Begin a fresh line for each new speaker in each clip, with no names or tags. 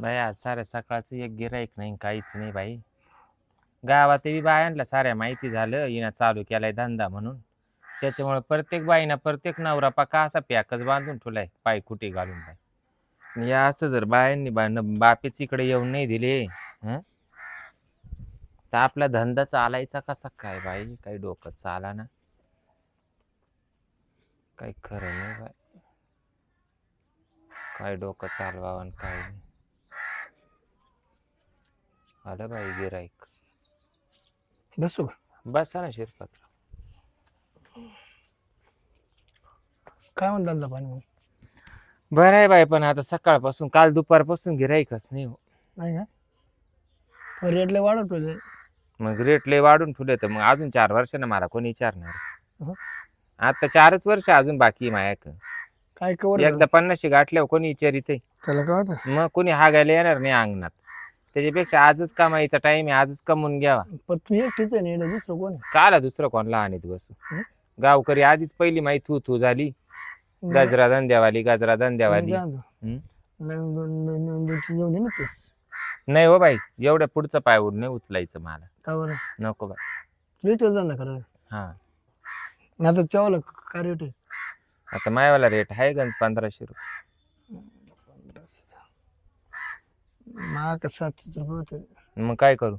बाई आज साऱ्या सकाळचं एक गिराईक नाही काहीच नाही बाई. गावात बी बायांना साऱ्या माहिती झालं हिनं चालू केलाय धंदा म्हणून. त्याच्यामुळे प्रत्येक बाईनं प्रत्येक नवरा पाका असा पॅकच बांधून ठेवलाय पाय कुठे घालून पाय आणि या असं जर बायांनी बा न- बापेच इकडे येऊन नाही दिले हं? तर आपला धंदा चालायचा कसा काय बाई? काही डोकं चाला ना काही खरं नाही बाई. काय डोकं चालवावं आणि काय नाही. आलं बाई गिराईक
बसू का?
बसा ना शिरपत्र
काय म्हणतात धंदा पाणी मग
बरं आहे बाई पण आता सकाळपासून काल दुपारपासून गिराईकच नाही हो.
नाही का? रेट लय वाढवतो ते.
मग रेट लय वाढून ठेवले तर मग अजून चार वर्षानं मला कोणी विचारणार. आता चारच वर्ष अजून बाकी आहे मायाक.
काय कवर
एकदा पन्नासशे गाठल्यावर कोणी विचारित
त्याला काय होतं
मग कोणी हागायला येणार नाही अंगणात. त्याच्यापेक्षा आजच कमाईचा टाइम आहे आजच कमवून घ्यावा.
पण तू एकटीच आहे ना दुसरं कोण आहे?
काला दुसरं कोण? लहानीत बसू
हं?
गावकरी आधीच पहिली माही थू थू झाली. गजरा धंद्यावाली गजरा धंद्यावाली. नाही हो बाई एवढ्या पुढचं पायवड नाही उचलायचं मला.
का बरं?
नको बाई.
रेट धंदा करा
हा.
मी आता तेव्हा काय रेट आहे?
आता मायवाला रेट आहे गंज पंधराशे रुपये.
महाग सातशे रुपये होते.
मग काय करू?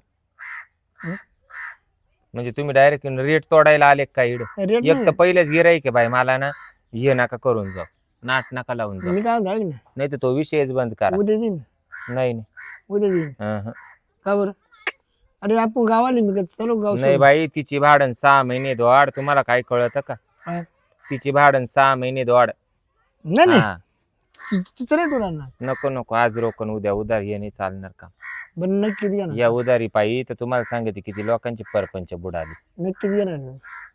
हं?
म्हणजे तुम्ही डायरेक्ट रेट तोडायला आले का इड
रेट
एक तर पहिलेच गिराईक आहे बाई मला ना. हे नका करून जाऊ. नाट नका लावून जाऊ.
मी काय म्हणतो ऐक ना.
नाही तर तो विषयच बंद करा.
उद्या देईन.
नाही नाही.
उद्या देईन.
हं, हं.
का बरं? अरे आपण गावाले मी काय चालू गाव
नाही
सोडून.
बाई तिची भाडण सहा महिने दोड. तुम्हाला काय कळत का? तिची भाडण सहा महिने दोड.
नाही.
हा.
तिथं रेट होणार ना
नको नको. आज रोकन उद्या उधार हे नाही चालणार का?
बरं नक्कीच घेणार
या उधारी पायी तर तुम्हाला सांगते किती लोकांची परपंच बुडाली.
नक्कीच घेणार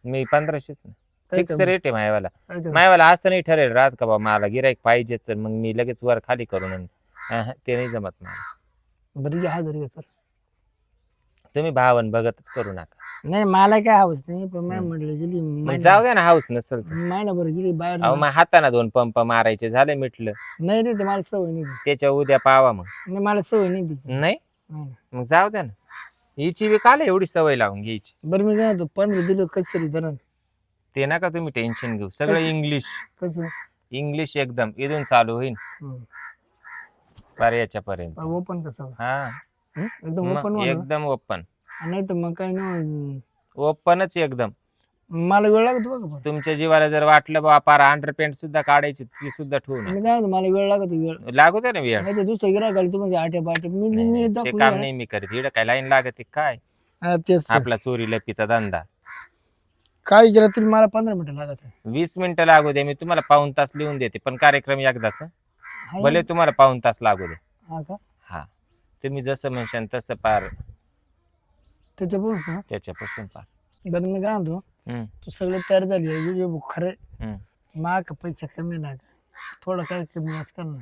मी पंधराशेच ना
काय
फिक्स
कमी?
रेट आहे मायवाला.
काय कमी?
मायवाला असं नाही ठरेल राहत का बा मला गिराईक पाहिजेच मग मी लगेच वर खाली करून आणीन. अहं, ते नाही जमत मला.
बरं घ्या हजार घ्या
तुम्ही भावन बघतच करू नका.
नाही मला काय हवंच नाही पण मी. म्हटलं गेली
मग जाऊ द्या ना हाऊस नसल तर.
महिनाभर गेली बाहेर.
अहो मग हाताना दोन पंप मारायचे झाले मिटलं.
नाही देते मला सवय नाही ती.
त्याच्या उद्या पावा मग.
नाही मला सवय नाही तिची
नाही?
नाही, नाही.
मग जाऊ द्या ना. हिची बी काल एवढी सवय लावून घ्यायची.
बरं मी काय म्हणतो पंधरा दिलो कसं तरी धरण?
ते नका तुम्ही टेन्शन घेऊ. सगळं
कसं?
इंग्लिश
कसं?
इंग्लिश एकदम. इथून चालू होईल
हं.
पार याच्यापर्यंत
बरं, ओपन कसं?
हं?
एकदम
मग
ओपन
एकदम ओपन
नाही तर मग काय
ओपनच एकदम.
मला वेळ लागतो बघा पण.
तुमच्या जीवाला जर वाटलं बा पार अंडर पॅन्ट सुद्धा काढायची ती सुद्धा ठेवू नका.
मी काय म्हणतो मला वेळ लागतो वेळ.
लागू दे ना वेळ.
नाही तर दुसरं गिरा घाल तुम्ही आट्या बाट्या मी
नाही,
मी
नाही, ते
दाखवून
काम. नाही मी करीत. इकडे काय लाईन लागत काय?
हा, तेच तर.
आपला चोरी लपीचा धंदा.
काय केलं तरी मला पंधरा मिनिटं लागत आहे.
वीस मिनिटं लागू दे मी तुम्हाला पाऊन तास लिहून देते पण कार्यक्रम एकदाच हं. भले तुम्हाला पाऊन तास लागू दे.
हा का?
तुम्ही जसं म्हणशान तसं पार.
त्याच्या बघ
त्याच्यापासून पार.
बरं मी काय म्हणतो?
हम्म,
तू सगळं तयार झाली आहे व्हिडिओ खरे
हम्म.
माग पैसा कमी ना थोडं काय कमी असं कर ना.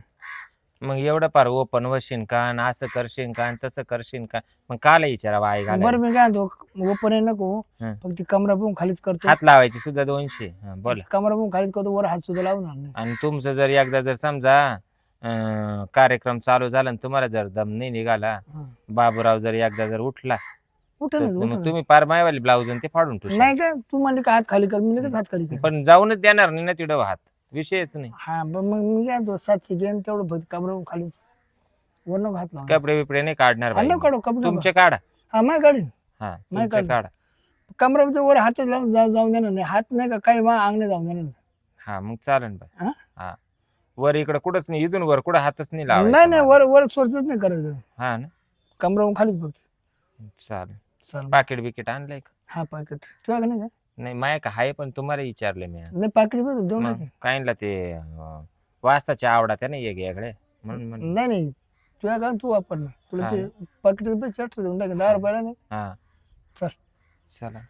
मग एवढं पार ओपन वशीन का आणि असं करशील का आणि तसं करशील का? मग काला विचारावा आई
बरं
घालायला
मी काय म्हणतो ओपन आहे नको.
हं.
फक्त कमरा पण खालीच करतो.
हात लावायचे सुद्धा दोनशे. हा, बोला.
कमरा पण खालीच करतो वर हात सुद्धा लावणार नाही.
आणि तुमचं जर एकदा जर समजा अं, कार्यक्रम चालू झाला आणि तुम्हाला जर दम नाही निघाला
हं.
बाबूराव जर एकदा जर उठला
उठा
तर मग. तुम्ही पार मायवाले ब्लाऊज ते फाडून ठेवू
नाही काय तू म्हणले का हात खाली कर मी लगेच हात खाली कर.
पण जाऊनच देणार नाही ना तिथं हात. विषयच नाही.
हा पण मग मी काय सातशे घेऊन तेवढं फक्त कमरा पण खालीच वर नको हात लावून.
कपडे बिपडे नाही काढणार बाई.
काढू कपडे
तुमचे काढा.
हा माय काढीन
हा
नाही
तुमचे
काढ.
काढा.
कमरा वर हातच लावून जाऊ जाऊन देणार नाही. हात नाही का काही मा अंगणे जाऊन देणार नाही.
हा मग चालेल बाई.
हा?
हा. वर इकडे कुठंच नाही इथून वर कुठं हातच नाही लावायचा
नाही नाही. वर वर सोडच नाही करायचं.
हा ना?
कमरा पण खालीच फक्त
चालेल.
चल
पाकिट बिकिट आणलंय का?
हा पाकिट. तुझ्या का नाही का?
नाही माय का हाय पण तुम्हाला विचारले मी.
नाही पाकिट बघ देऊन
मग
टाक.
काहींना ते अं, वासाच्या आवडा त्या नाही वेगळे म्हणून म्हणून
नाही नाही. तुझ्या का तू वापर ना. तुला ते पाकिट पैसे देऊन टाक. दहा रुपयाला नाही.
हा.
चल.
चला.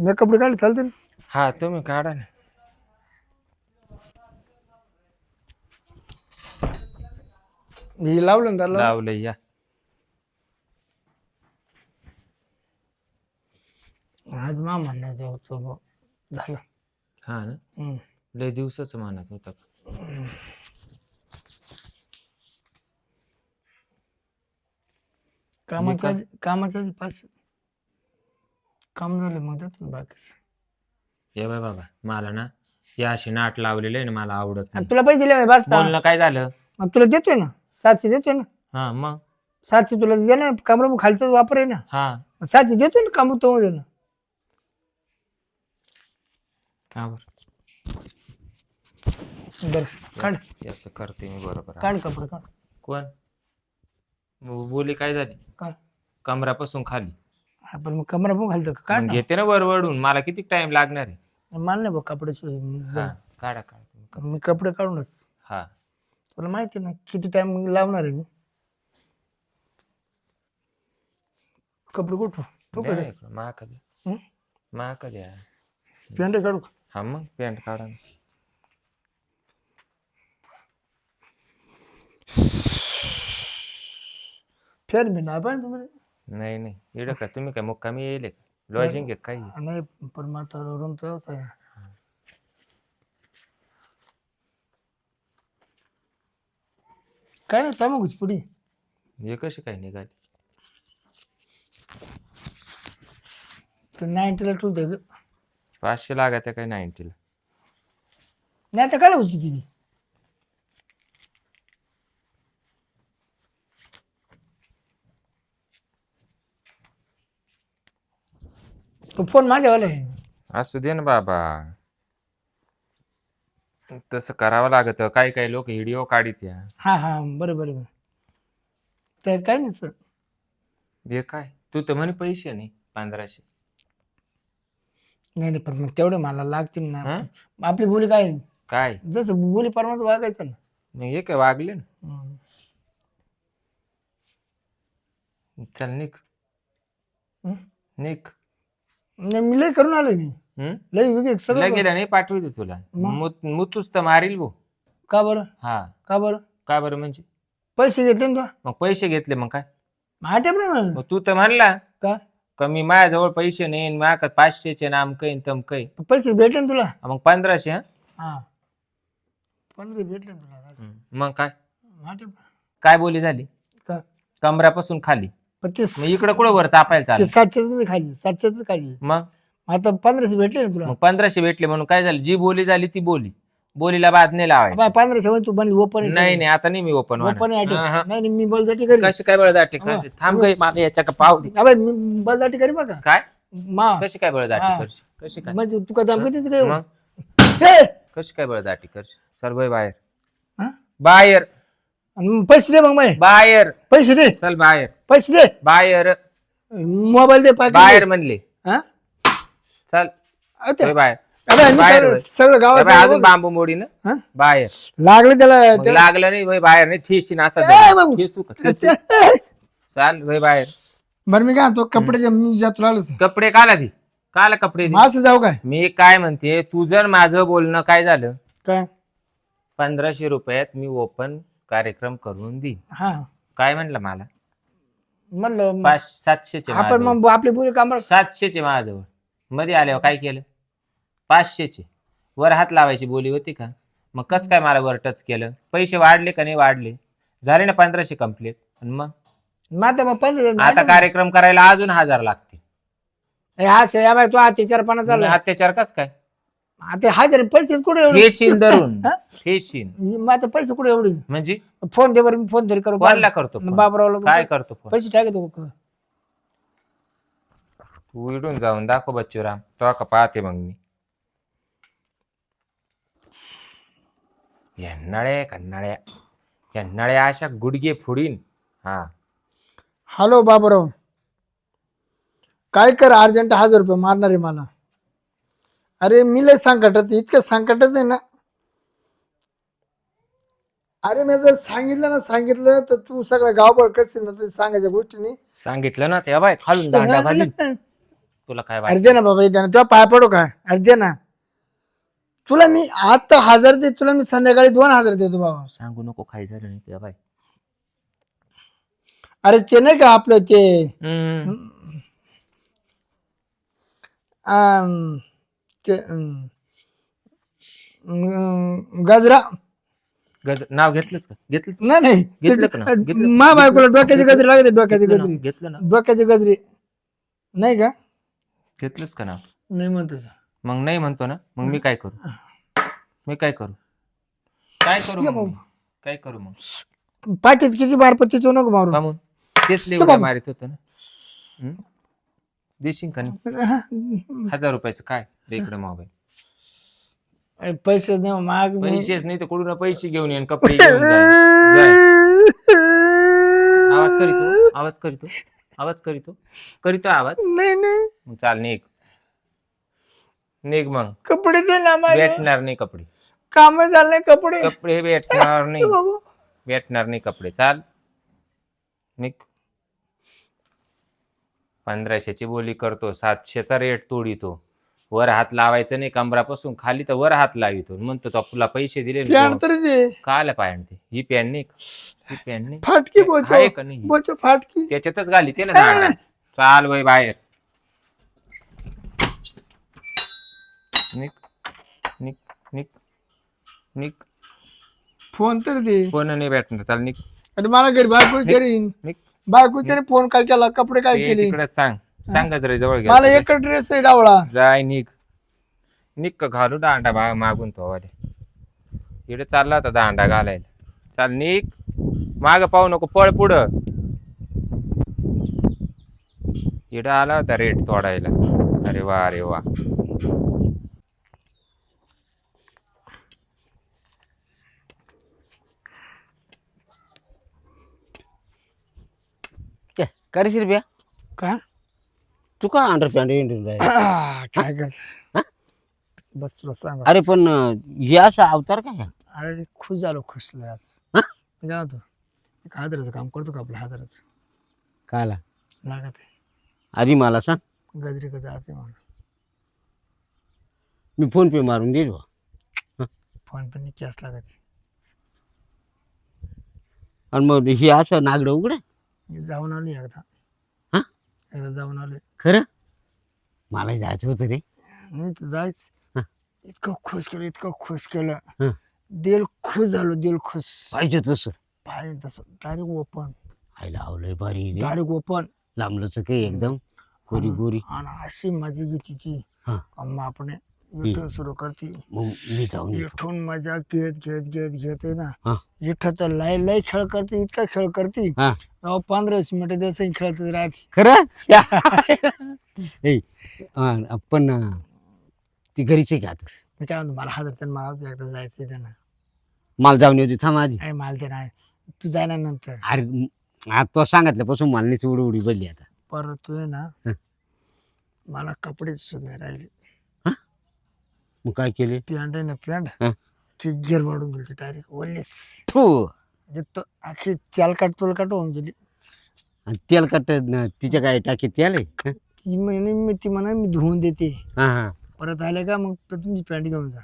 मी कपडे काढले चालते ना?
हा तुम्ही काढा ना.
मी लावलं ना त्याला.
लावलं या.
आज मा म्हणण्याचं होतं बुवा. झालं.
हा ना? लय दिवसाच म्हणत होता. कामाचा
कामाचा कामाच्या काम झालं मग त्यातून बाकीचे
ये बाय बाबा मला ना या अशी नाट लावलेली आहे ना मला आवडत
आणि तुला पैसे दिले बासता
बोलणं काय झालं?
मग तुला देतोय ना? सातशे देतोय ना.
हा मग?
सातशे तुला दे ना कमरा मग खालचा वापर आहे ना.
हा.
सातशे देतोय ना काम तो ना
बरं?
बरं काढ.
याचं- याचं करते मी बरोबर.
काढ कपडे काढ.
कोण? मग बोली काय झाली? कमरापासून खाली.
आपण मग कमरा पण घालतो का? काढ
मग
ना.
घेते ना वरवडून मला किती टाइम लागणार आहे?
मला नाही बघ कपड्याची
हा काढा काढा. तुम्ही
मी कपडे काढूनच.
हा.
तुला माहिती ना किती टाइम लावणार आहे मी? कपडे कुठं
मा
हं?
मा?
पॅन्ट काढू का?
हा मग पॅन्ट काढा ना.
फॅन बी नाही पाहिजे तुम्हाला.
नाही नाही. इकडं का तुम्ही काय मुक्कामी येईल लॉजिंग आहे काही?
नाही पण माझा रूम तर आहे. काय नाही तमाखूच पुढे.
हे कशी काय निघाली?
तर नाईन्टीला ठुलते ग.
पाचशे लागत काय नाईन्टीला
नाही तर काय लावूच किती ती तो फोन माझ्यावाला आहे.
असू दे ना बाबा. तसं करावं लागत. काही काही लोक व्हिडिओ काढित या
हा हा बरं बरं बरं त्यात काय नाही सर.
हे काय? तू तर म्हणे पैसे नाही पंधराशे.
नाही नाही पण मग तेवढे मला लागतील ना.
हं?
आपली बोली काय?
काय?
जसं बोली परमात वागायचं ना.
मग हे काय वागले ना. चल
हं?
निघ.
नाही मी लय करून आलोय मी. लय वेगळे सगळं
नाही पाठवते तुला.
मग?
मुतूच तर मारील भाऊ.
का बरं?
हा.
का बरं?
का बरं म्हणजे?
पैसे घेतले ना
मग पैसे घेतले मग काय?
तू.
मग? तू तर म्हणला.
का?
कमी माझ्याजवळ पैसे नाही माझ्याकडे पाचशेचे नाम काही तम काही
पैसे भेटले ना तुला?
मग पंधराशे हा?
हा. पंधरा भेटले ना तुला.
मग काय? काय बोली झाली?
का?
कमरापासून खाली.
पण ते
मग इकडं कुठं वर चापायला
ते सातशेच खाली सातशेच खाली.
मग?
आता पंधराशे भेटले ना तुला.
मग पंधराशे भेटले म्हणून काय झालं? जी बोली झाली ती बोली. बोलीला बाद नाही लावायची.
बाय पंधराशे मध्ये तू बनली ओपन
नाही नाही आता नाही मी ओपन
ओपन नाही नाही मी बलदाटी करी
कशी काय बळदाटी थांब गई मला याच्या का पाव दे.
अबे मी बलदाटी करी बघा
काय?
मा.
कशी काय
हा.
बळदाटी करशी कशी काय?
म्हणजे तू का दाम कितीच काय
मग?
हे!
कशी काय बळदाटी करशी चल बाई बाहेर.
हा?
बाहेर.
आणि पैसे दे मग माय.
बाहेर.
पैसे दे.
चल बाहेर.
पैसे दे.
बाहेर.
मोबाईल दे पाकिट
बाहेर म्हणले.
दे. हा?
चल. होय बाहेर.
अबे, मी
बाहेर
सगळं-
बाहेर,
गावात
अजून बांबू मोडी ना
हा?
बाहेर.
लागलं त्याला
मग
त्याला-
लागलं नाही होय बाहेर नाही ठेशीन असं
ए,
धरून.
बाबू.
ठेसू का? ठेसू.
ते-
चाल होय बाहेर.
बरं मी काय तो कपडे मी जातो
कपडे काला दे. काला कपडे दे.
असं जाऊ काय?
मी काय म्हणते तुझं माझं बोलणं काय झालं?
काय?
पंधराशे रुपयात मी ओपन कार्यक्रम करून देईन.
हा.
काय म्हणलं मला?
म्हणलं
पाच सातशेचे
आपण
माझ्याजवळ.
मग आपली पुरी कामर
सातशेचे माझ्याजवळ मध्ये आल्यावर काय केलं? पाचशेचे. वर हात लावायची बोली होती का? मग कस काय मला वर टच केलं? पैसे वाढले का नाही वाढले? झाले ना पंधराशे कंप्लीट मग?
माता मग पंधरा
आता कार्यक्रम करायला अजून हजार लागते
हा से या तू अत्याचार पणा चालू
अत्याचार कस काय?
आता हजार पैसे कुठे एवढे?
फेशीन धरून.
हा?
फेशीन
मग आता पैसे कुठे एवढे?
म्हणजे?
फोन दे बरं मी फोन तरी करू.
कोणाला करतो phone?
बाबरावला
काय करतो phone?
पैसे टाकतो का?
तू इडून जाऊन दाखव बच्चूराम तो का पाहते मग मी. या नळ्या का नळ्या? या नळ्या अशा गुडगे फुडीन. हा.
हॅलो बाबराव. काय कर अर्जंट हजार रुपये मारणार आहे मला. अरे मी लय संकटात इतकं संकटात आहे ना. अरे मी जर सांगितलं ना सांगितलं तर तू सगळं गावभर करशील ना ते सांगायच्या गोष्टीनी
सांगितलं ना ते बाय खालून दांडा घालीन तुला काय
अरे
वाटत?
दे ना बाबा दे ना. तुला पाय पडू का? अरे दे ना. तुला मी आता हजार दे तुला मी संध्याकाळी दोन हजार देतो बाबा.
सांगू नको काही झालं नाही त्या बाय
अरे ते नाही का आपलं ते? ते गजरा.
गज नाव घेतलंच का? घेतलंच
नाही नाही.
घेतलं का ना?
ते-
घेतलं?
मा बायकोला डोक्याची? गजरी लागते डोक्याची
घेतलं ना?
गजरी.
घेतलं ना.
डोक्याची गजरी. नाही का?
घेतलंच का नाव?
नाही म्हणतो
मग नाही म्हणतो ना? मग मी काय करू? मी काय करू? काय करू
ये
मग
बाबा.
मी? काय करू मग?
पाठीत किती बार पत्ती चो नको मारून
का म्हणून तेच
ये बाबा.
मारित होतं ना. हं? देशील का नाही? हजार रुपयाचं काय? इकडे मोबाईल.
पैसे नाही माग मी-
पैसेच नाही तर कुठून पैसे घेऊन येईन? कपडे घेऊन जाईन. आवाज करीतो आवाज करीतो आवाज करीतो करीतो आवाज.
नाही नाही.
मग चाल निघ. निघ मग.
कपडे दे ना माझे.
भेटणार नाही कपडे.
काम झाले कपडे.
कपडे भेटणार नाही.
बाबा.
भेटणार नाही कपडे. चाल. निघ. पंधराशेची बोली करतो. सातशेचा रेट तोडीतो. वर हात लावायचं नाही कमरापासून खाली तर वर हात लावितो म्हणतो तो तुला पैसे दिले ना
पॅन्ट तरी दे.
काल पॅन्ट ते. ही पॅन्ट नाही का? ही पॅन्ट नाही.
फाटकी बोचो.
आहे का नाही?
बोचो फाटकी.
त्याच्यातच घाली ते ना. चाल वय बाहेर. निक निक निक निक.
फोन तर दे.
फोन नाही भेटणार. चाल निक.
आणि मला घरी बायको विचारीन
निक.
फोन काय केला? कपडे काय
ते
केले?
तिकडे सांग. सांगच रे जवळ
मला
घ्या
एक ड्रेस आहे डावळा.
जाय निक निक का घालू दांडा बा मागून तो वाले. इकडे चालला होता दांडा घालायला. चाल निक माग पाहू नको पळ पुढं. इकडे आला होता रेट तोडायला. अरे वा अरे वा.
करे शिरप्या?
का
तू का अंडर पॅन्ट इंडून राहिला?
काय कर बस तुला सांग
अरे पण हे असा अवतार काय?
अरे खुश झालो खुश लय आज
हा?
मी काय म्हणतो एक हादराचं काम करतो का आपलं हादराचं
काला
लागत आहे
आधी मला सांग
गजरी जायचं मला
मी फोन पे मारून देईल बुवा.
फोन पण कॅश लागत आहे.
आणि मग हे असं नागडं उघड
मी जाऊन आलो एकदा? एकदा जाऊन आलो
खरं? मला जायचं होतं रे.
नाही तर जायच.
हा.
इतकं खुश केलं इतकं खुश केलं.
हा.
दिल खुश झालो दिल खुश.
पाहिजे तसं.
पाय तसं. डायरेक्ट ओपन
आईला आवलंय भारी रे.
डायरेक्ट ओपन
लांबलंच काही एकदम. गोरी गोरी.
आणि अशी मजा घेते ती
हा.
आपण विठ्ठल सुरू करते.
मग मी जाऊन येतो.
विठून मजा घेत घेत घेत घेत आहे ना. विठ्ठल तर लय लय खेळ करते इतका खेळ करते.
हा.
अहो पंधरा वीस मिनिटं त्याचं खेळतच राहते.
खरं? ए, अं, पण अं, ती घरीच आता?
मी काय म्हणतो मला हजार त्यांना मला एकदा जायचं त्यांना
मला जाऊन येते थांब आधी.
काय मला ते नाही. तू ना नंतर.
अरे म, आता तो सांगितल्यापासून मला नाही उडी उडी पडली आता.
परत तू आहे ना.
हं.
मला कपडे सुद्धा राहिले.
मग काय केले?
पॅन्ट आहे ना पॅन्ट
हं.
ती गेर वाढून गेली डायरेक्ट ओलेच
थू.
म्हणजे तो अख्खी तेलकाट तुलकाट होऊन गेली.
आणि तेल कट तिच्या काय टाकी तेल आहे?
ती म्हणे मी ती म्हणा मी धुवून देते.
हा हा.
परत आले का मग तुमची पॅन्ट घेऊन जा.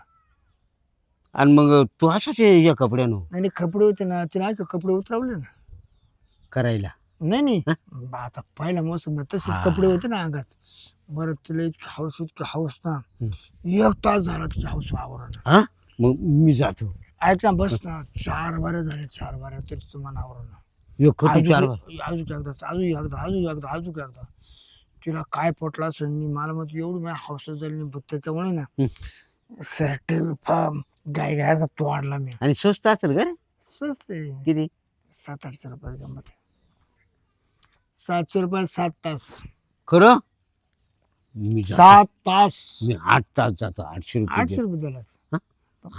आणि मग तू असाच या कपड्यानं?
नाही नाही, कपडे होते ना तिने ऐक कपडे उतरवले ना.
करायला.
नाही नाही. बा, आता पहिला मोसम आहे, तसे
हा.
कपडे होते ना अंगात. बरं तिला इतकी हाऊस इतकी हाऊस ना. एक तास झाला तुझ्या हाऊस आवरण
हा? मग मी जातो.
ऐक ना बस ना. चार बारे झाले चार बारे तरी तुम्हाला आवरण.
यो खटू चार
अजून अजून एकदा अजून एकदा अजून एकदा अजून एकदा. तिला काय पटलं असेल मी मला मग एवढी माझ्या हाऊस झाली पण त्याच्यामुळे ना शर्ट गाय गायचा तोडला मी.
आणि स्वस्त असेल का रे?
स्वस्त आहे.
किती?
सात आठशे रुपये गंमत आहे. सातशे रुपये सात तास.
खरं? मी जातो.
सात तास.
मी आठ तास जातो आठशे रुपये
आठशे. रुपये झाला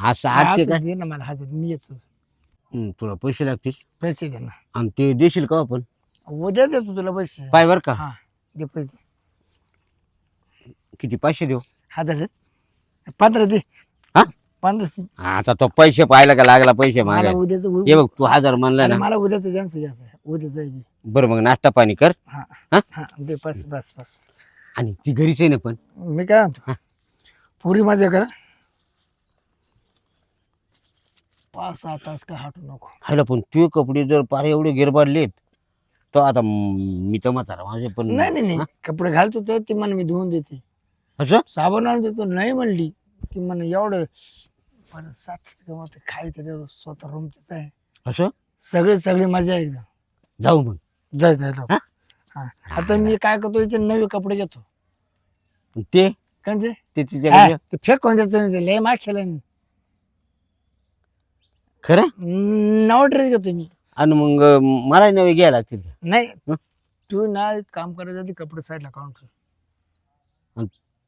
असं आठशे
असं
काय?
दे ना मला हातात मी येतो.
हं, तुला पैसे लागतील.
पैसे दे ना.
आणि ते देशील का आपण?
उद्या देतो तुला पैसे.
पाय बर का?
हा दे पैसे.
किती? पैसे देऊ?
हजार दे पंधरा दे.
हा?
पंधरा.
आता तो पैसे पाहिला का लागला पैसे
मला
मागायला?
उद्याचं
बघ तू हजार म्हणला
अरे
ना.
मला उद्याचं जास्त आहे. उद्याचं आहे मी.
बरं मग नाश्ता पाणी कर.
हा.
हा?
हा दे बस बस बस.
आणि ती घरीच आहे ना पण.
मी काय म्हणतो. पुरी मजा करा पाच सहा तास का हटू नको.
हायला पण तुझे कपडे जर पार एवढे गिरबाडलेत तर आता म- तर म्हातारा माझे पण
नाही नाही नाही. कपडे घालतो तर ती मला मी धुवून देते.
असं?
साबण आणून देतो नाही म्हणली ती म्हणे एवढं पण सात खायचं स्वतः रूम तिथं आहे.
असं?
सगळे सगळी मजा आहे
जाऊ मग.
जाय जाय
हा?
हा. आता मी काय करतो याचे नवे कपडे घेतो.
ते?
कंचे
ते तिच्याकडे
ते फेक कोणत्याच लय
खरं?
नवा ड्रेस घेतो मी.
आणि मग मला नवे घ्यायला लागतील का?
नाही.
हं?
तू ना एक काम करायचं आधी कपडे साईडला काढून ठेव.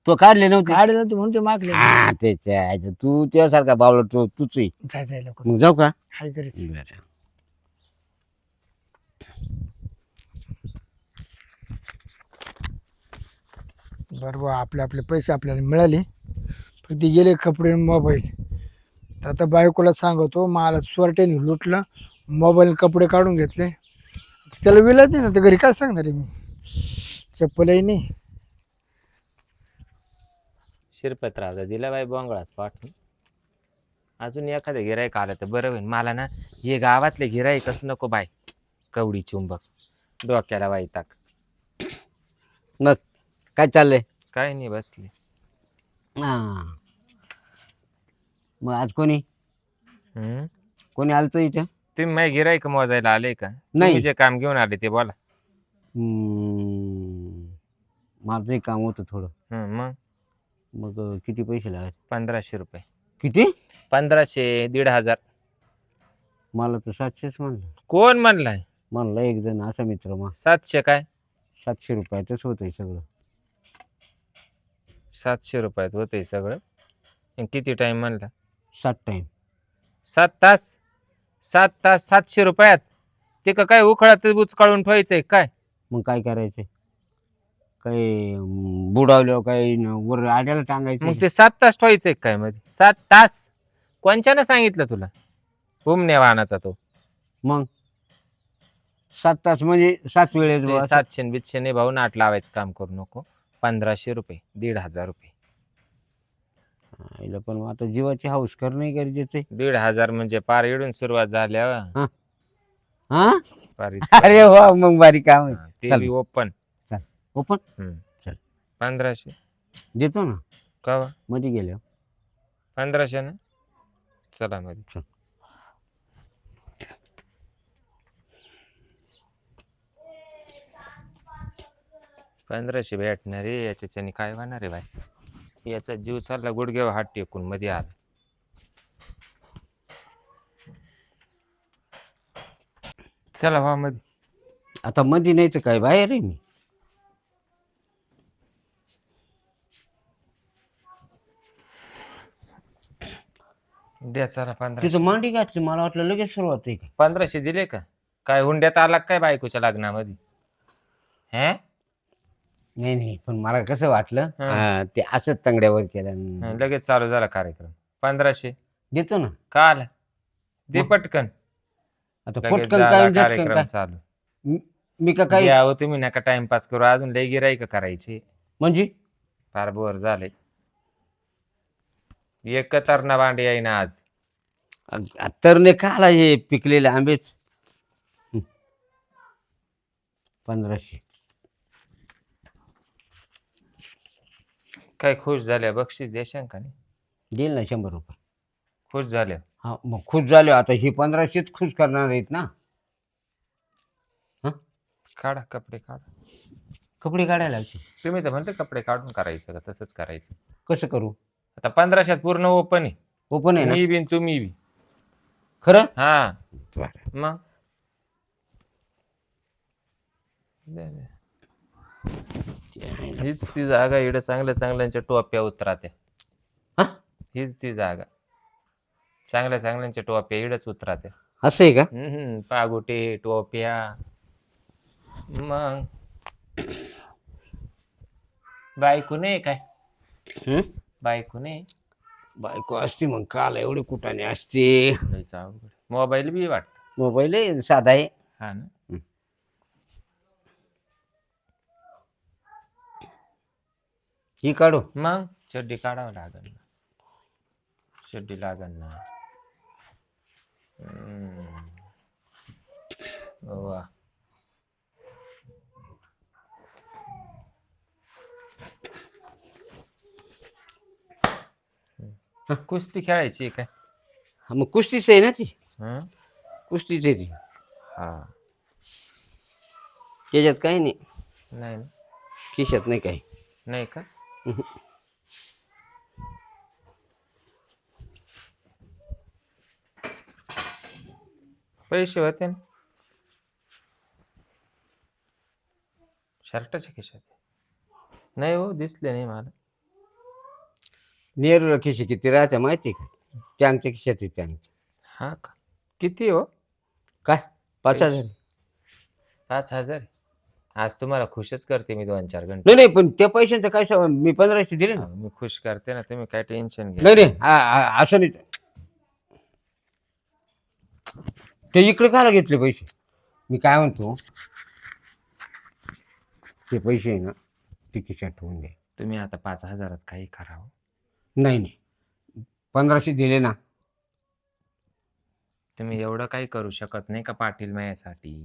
तो काढले नव्हते?
काढले नव्हते म्हणून ते मागले.
हा त्याच्या आईचं. तू तुझ्यासारखा बावला तू तूच आहे.
जाय जाय लोक
मग जाऊ का?
हाय
बरं.
बरोबर आपले आपले पैसे आपल्याला मिळाले. पण ते गेले कपडे मोबाईल तर आता बायकोला सांगतो मला चोरट्याने लुटलं मोबाईल कपडे काढून घेतले. त्याला विलाच नाही ना तर घरी काय सांगणार आहे मी? चप्पलही नाही.
शिरपतरावचा दिला बाई बोंगळाच पाठवून. अजून एखादं गिराईक आलं तर बरं होईल मला ना हे गावातले गिराईकच नको बाय कवडी चुंबक. डोक्याला वाईताक
मग काय चाललंय?
काय नाही बसले.
हा. मग आज कोणी?
हम्म?
कोणी आलतो इथं?
तुम्ही माझे गिराईक मोजायला आले का?
नाही.
तुम्ही जे काम घेऊन आले ते बोला.
हम्म, माझंही काम होतं थोडं.
मग?
मग अं, किती पैसे लागत
पंधराशे रुपये.
किती?
पंधराशे दीड हजार.
मला तर सातशेच म्हणलं.
कोण म्हणलाय?
म्हणलं एक जण असा मित्र मग
सातशे काय?
सातशे रुपयातच होतंय सगळं.
सातशे रुपयात होते सगळं. आणि किती टाइम म्हणला?
सात टाइम
सात तास? सात तास सातशे रुपयात? ते का काय उखळात बुचकाळून ठेवायचंय काय?
मग काय करायचं काही अं, बुडावल्यावर काही न- वर आड्याला टांगायचं
मग ते सात तास ठेवायचंय काय मध्ये? सात तास? कोणच्यानं सांगितलं तुला? उमण्या वाहनाचा तो.
मग? सात तास म्हणजे सात वेळेस बुवा.
सातशे बितशे नाही भाऊ नाट लावायचं काम करू नको. पंधराशे रुपये दीड हजार रुपये.
आईला पण मग आता जीवाची हाऊस करणं गरजेचं
दीड हजार म्हणजे पार इडून सुरुवात झाल्या
हा.
पार.
अरे वा मग बारी काम आहे.
ते
चल.
ओपन
ओपन चल.
पंधराशे.
देतो ना.
का
मध्ये गेल्या
पंधराशे ना? चला मध्ये.
चल.
पंधराशे भेटणार रे याच्याच्याने काय होणार रे बाय याचा जीव चालला गुडघ्यावर हात टेकून मध्ये आला. चला वा मध्ये
आता मध्ये नाही तर काय बाहेर आहे मी.
द्या चला पंधराशे.
तिथं मांडी घातली मला वाटलं लगेच सुरुवात आहे का?
पंधराशे दिले का? काय हुंड्यात आला का काय बायकोच्या लग्नामध्ये? हे?
नाही नाही पण मला कसं वाटलं
हा.
हा, ते असंच तंगड्यावर केलं
हं, लगेच चालू झाला कार्यक्रम. पंधराशे.
देतो ना.
का आला? दे
मग?
पटकन.
आता
लगेच
पटकन
झाला
काय झटकन
कार्यक्रम
काय
चालू.
मी- का काय
यावं तुम्ही नका टाइमपास करू. अजून लय गिराईक करायची.
म्हणजे?
फार बोर झाले. एक तरणा भांडे आहे ना आज.
आ- तर नाही का आला हे पिकलेले आंबेच? हं. पंधराशे.
काय खुश झाल्या बक्षीस देशां का नाही?
देईल ना शंभर रुपये.
खुश झाल्या.
हा मग खुश झाले आता ही पंधराशेच खुश करणार आहेत ना.
काढा कपडे काढा.
कपडे काढायला
तुम्ही तर म्हणते कपडे काढून करायचं का तसंच करायचं.
कसं करू?
आता पंधराशेत पूर्ण ओपन आहे.
ओपन आहे ना?
मी बी तुम्ही बी.
खरं?
हा.
बरं.
मग? दे, दे. हीच ती जागा इकडे चांगल्या चांगल्यांच्या टोप्या उतरात्या.
हा?
हीच ती जागा. चांगल्या चांगल्यांच्या टोप्या इकडेच उतरात्या.
असं आहे का?
हम्म पागोटे टोप्या. मग? बायको नाही काय?
हं?
बायको नाही?
बायको असते मग काल एवढे कुठाने असते.
लयच अवघड. मोबाईल बी वाटत.
मोबाईल साधा आहे.
हा ना?
ही काढू.
मग? चड्डी काढावं लागल ना. चड्डी लागल ना. हम्म. वा. कुस्ती खेळायची आहे काय?
हा, मग कुस्तीच आहे ना ती.
हं?
कुस्तीच आहे ती.
हा.
त्याच्यात काही नाही.
नाही ना?
खिशात नाही काही.
नाही का. पैसे होते ना. शर्टाच्या खिशात नाही हो दिसले नाही मला.
नेहरूला खिशे किती राहत्या माहिती आहे का? त्यांच्या खिशात आहे त्यांच्या.
हा का? किती हो?
काय? पाच. हजार.
पाच हजार आज तुम्हाला खुशच करते मी दोन चार घंटे.
नाही नाही पण त्या पैशांचं काय सांग मी पंधराशे दिले ना.
हा, मी खुश करते ना तुम्ही काय टेन्शन घ्या
नाही नाही आ- आ- असं नाही. ते इकडे काला घेतले पैसे? मी काय म्हणतो ते पैसे आहे ना ते खिशात ठेवून दे.
तुम्ही आता पाच हजारात काही करावं
नाही नाही. पंधराशे दिले ना.
तुम्ही एवढं काही करू शकत नाही का पाटील माझ्यासाठी?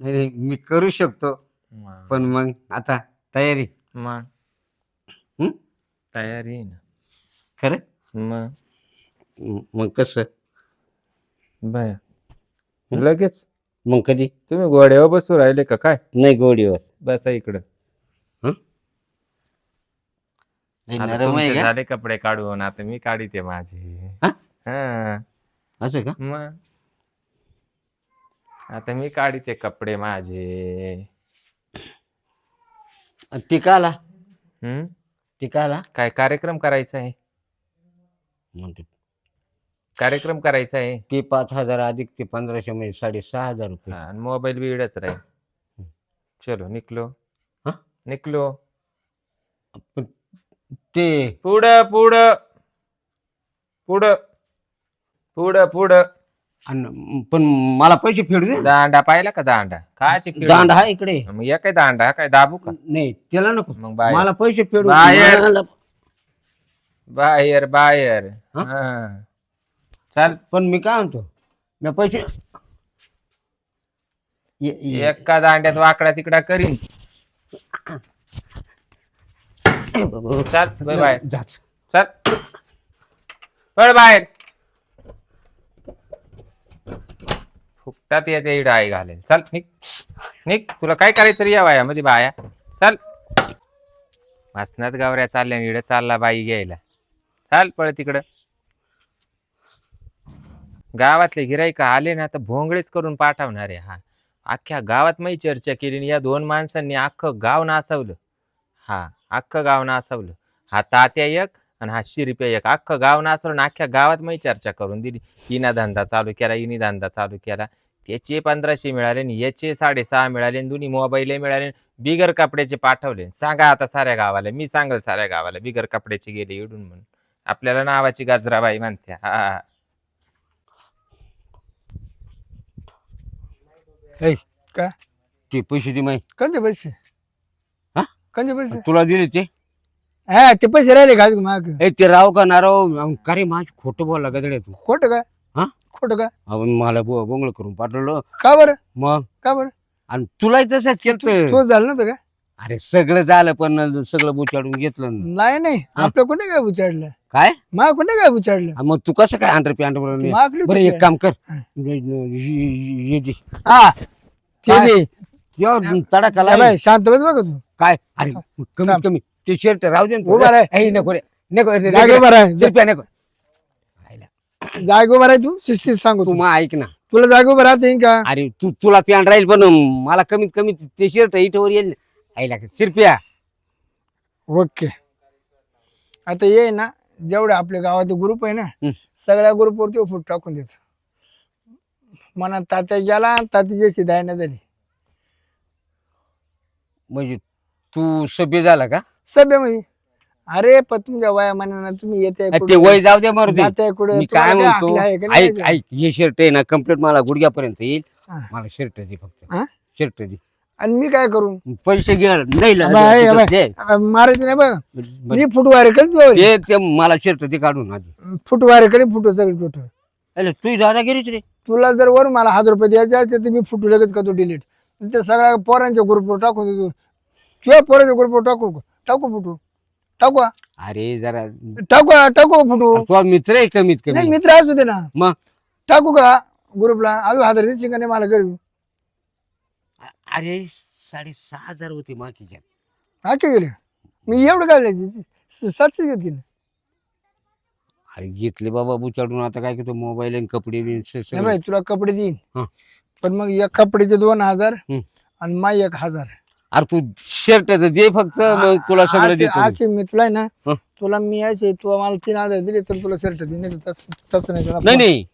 नाही नाही, मी करू शकतो.
मग.
पण मग आता तयारी.
मग.
हं?
तयारी आहे ना.
खरं?
मग.
म- मग कसं? हं?
लगेच?
मग कधी?
तुम्ही गोड्यावर बसू राहिले का? काय?
नाही गोडीवर
बसा इकडं.
नाही,
आता
नरम आहे
तुमचे
का?
झाले कपडे काढून. आता मी काढीते माझे.
हा?
हा.
असं का?
मग. आता मी काढीते कपडे माझे.
आणि ते काला
हम्म?
ते काला
काय कार्यक्रम करायचा आहे?
म्हणते.
कार्यक्रम करायचा आहे?
ते पाच हजार अधिक ते पंधराशे म्हणजे साडेसहा हजार रुपये.
हा, आणि मोबाईल बी इडच राहील. चलो निकलो.
हा?
निकलो.
पण ते
पुढं पुढं. पुढं पुढं पुढं.
आणि पण मला पैसे फेडू दे.
दांडा पाहिला का दांडा? कायची फेड?
दांड हा इकडे.
मग या काय दांडा काय दाबू का?
नाही त्याला नको.
मग बाहेर.
मला पैसे फेडू
बाहेर.
मला-
बाहेर बाहेर.
हा?
हा. चल.
पण मी काय म्हणतो? मी पैसे ये- ये-
एका दांड्यात वाकडा तिकडा करीन. चल बाय बाय.
जाच.
चल. पळ बाहेर. फुकटात येते इड आई घालेल. चल निक निक तुला काय करायचं या या वयामध्ये बाया? चल. मसनात गावऱ्या चालल्या इड चालला बाई घ्यायला. चाल पळ तिकडं. गावातले गिराईक आले ना तर भोंगळेच करून पाठवणार आहे हा. अख्ख्या गावात मी चर्चा केली आणि या दोन माणसांनी अख्खं गाव नासवलं. हा अख्खं गाव नासवलं. हा तात्या एक आणि हा शिरप्या एक अख्खं गाव आणि अख्ख्या गावात मी चर्चा करून दिली. हिना धंदा चालू केला हिनी धंदा चालू केला. त्याचे पंधराशे मिळाले आणि याचे साडेसहा मिळाले आणि दोन्ही मोबाईल मिळाले बिगर कपड्याचे पाठवले. सांगा आता साऱ्या गावाला मी सांगल साऱ्या गावाला बिगर कपड्याचे गेले इडून म्हणून. आपल्याला नावाची गाजराबाई म्हणत्या. हा, हा.
ऐ,
काय?
ते पैसे दे माही
पैसे?
हा?
कोणते पैसे?
तुला दिले ते?
हा ते पैसे राहिले का माग
ए ते राव का नाराव का रे माझ खोटं बोलला गदड्या तू
खोटं काय
हा?
खोटं काय
आपण मला बो- बोंगळ करून पाठवलं
का बरं
मग
का बरं
आणि तुलाही तसंच केलं
तो झालं नव्हतं का
अरे सगळं झालं पण सगळं बुचाडून घेतलं ना.
नाही नाही
हा.
आपलं कोणी काय बुचाडलं
काय
मा कोणी काय बुचाडलं
आणि मग तू कसं काय अंडर पॅन्ट
मागली
बरं एक काम कर
हा.
ये दे.
हा ते
काय?
दे.
तेव्हा तडाखा
या शांत बस बघ तू
काय अरे कमीत
थांब.
कमी ते शर्ट राहू दे ना
उभा. राह.
ऐ, नको रे. नको रे,
जागे
नको.
उभा राह.
शिरप्या नको. आईला.
जागे उभा राह तू. शिस्तीत सांगू
तू
तू.
मग ऐक ना.
तुला जागे उभा राहता येईन का?
अरे तू तुला पॅन्ट राहील पण. मला कमीत कमी ते शर्ट इथवर येईल. आईला शिरप्या.
ओके. आता ये ना जेवढे आपल्या गावाचे ग्रुप आहे ना. सगळ्या ग्रुपवरती फूट टाकून देत. मना तात्या गेला तात्या जशी दायना झाली.
म्हणजे तू सभ्य झाला का?
सभ्य अरे पण तुमच्या वया मनानं तुम्ही येते
अरे ते वय जाऊ दे मारू दे.
जाते कुठे?
मी काय म्हणतो?
ऐक
ऐक ऐक हे शर्ट आहे ना कंप्लीट मला गुडघ्यापर्यंत येईल.
हा.
मला शर्ट दे फक्त.
हा?
शर्ट दे.
आणि मी काय करू?
पैसे घे नाही ला-
बाय, बाय.
दे.
मारायचं नाही बघ
बरं.
मी फुटवारे करीत
ते ते मला शर्ट दे काढून आधी.
फुटवारे करी फुटो सगळे फुटो
अरे तू दादागिरीच रे.
तुला जर वर मला हजार रुपये द्यायचे असते तर मी फुटू लगेच करतो डिलीट ते सगळ्या पोरांच्या ग्रुपवर टाकून देतो. किंवा पोरांच्या ग्रुपवर टाकू टाकू फुटू. टाकू हा?
अरे जरा
टाकू टाकू फोटो.
तुझा मित्र आहे कमीत
नाही
कमी
मित्र असू दे ना.
मग?
टाकू का ग्रुपला? अजून हजार दिवशी का नाही मला घरी?
अरे साडेसहा हजार होते माकीच्या
हा काय गेले? मी एवढं काय द्यायची सातशे घेतली. ना
अरे घेतले बाबा बुचाडून. आता काय करतो? मोबाईल आणि कपडे बिन स-
नाही
सगळं.
बाई तुला कपडे देईन.
हा.
पण मग एक कपड्याचे दोन हजार
हम्म.
आणि माई एक हजार.
अरे तू शर्ट दे फक्त मग तुला सगळं
असे-
देतो.
असे मी तुला आहे ना. तुला मी असे तू मला तीन हजार दिले तर तुला शर्ट देईन नाही तर तसं तसं नाही
नाही
तुला
नाही.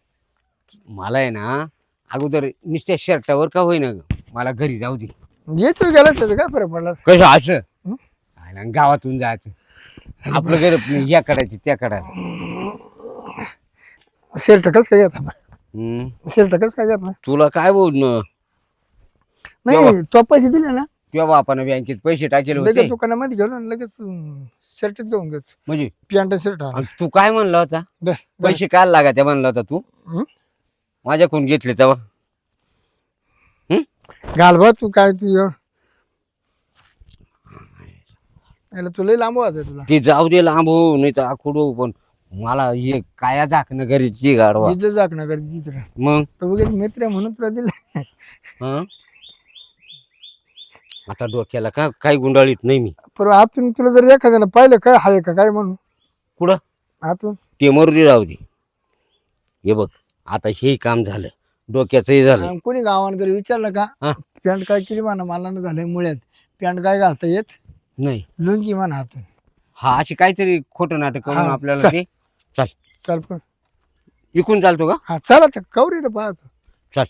मला आहे ना अगोदर नुसत्या शर्टावर का होईना ग. मला घरी जाऊ दे.
येतो गेला त्याचा काय फरक पडला?
कसं असं?
हं?
गावातून जायचं. आपलं घर या कडायची त्या कडायला
शर्ट कस काय घेता
हम्म.
शर्ट कस काय घेता
तुला काय बोलणं?
नाही तो पैसे दिले ना.
किंवा बापानं बँकेत पैसे टाकेले होते.
लगेच दुकानामध्ये गेलो आणि लगेच शर्टच घेऊन घेतो
म्हणजे?
पॅन्ट शर्ट
आणि तू काय म्हणला होता. पैसे काय लागा त्या म्हणला होता तू? माझ्याकडून घेतले तेव्हा.
घाल बा तू काय तू एवढं याला तुला लांब व्हायचं तुला.
ते जाऊ दे लांब हो नाही तर आखुडो पण मला हे काया झाकणं घरीची गाडवा.
जाकणं गरजेची तुला
मग?
तो बघित मित्र आहे म्हणून तुला दिलं.
हं? आता डोक्याला का काही गुंडाळीत नाही मी.
पण आतून तुला जर एखाद्याला पाहिलं काय हाय का काय म्हणून?
कुठं?
आतून?
ते मरुदी राहू दे. हे बघ आता हे काम झालं डोक्याचंही झालं.
आणि कोणी गावानं जर विचारलं का. पॅन्ट काय केली म्हणा मला ना झालंय मुळ्यात. पॅन्ट काय घालता येत?
नाही.
लुंगी म्हणा हातून
हा अशी काहीतरी खोटं नाटक करून
हा,
आपल्याला
चल.
ते चल.
चल पण.
विकून चालतो का?
हा चला कवरी पाहतो.
चल.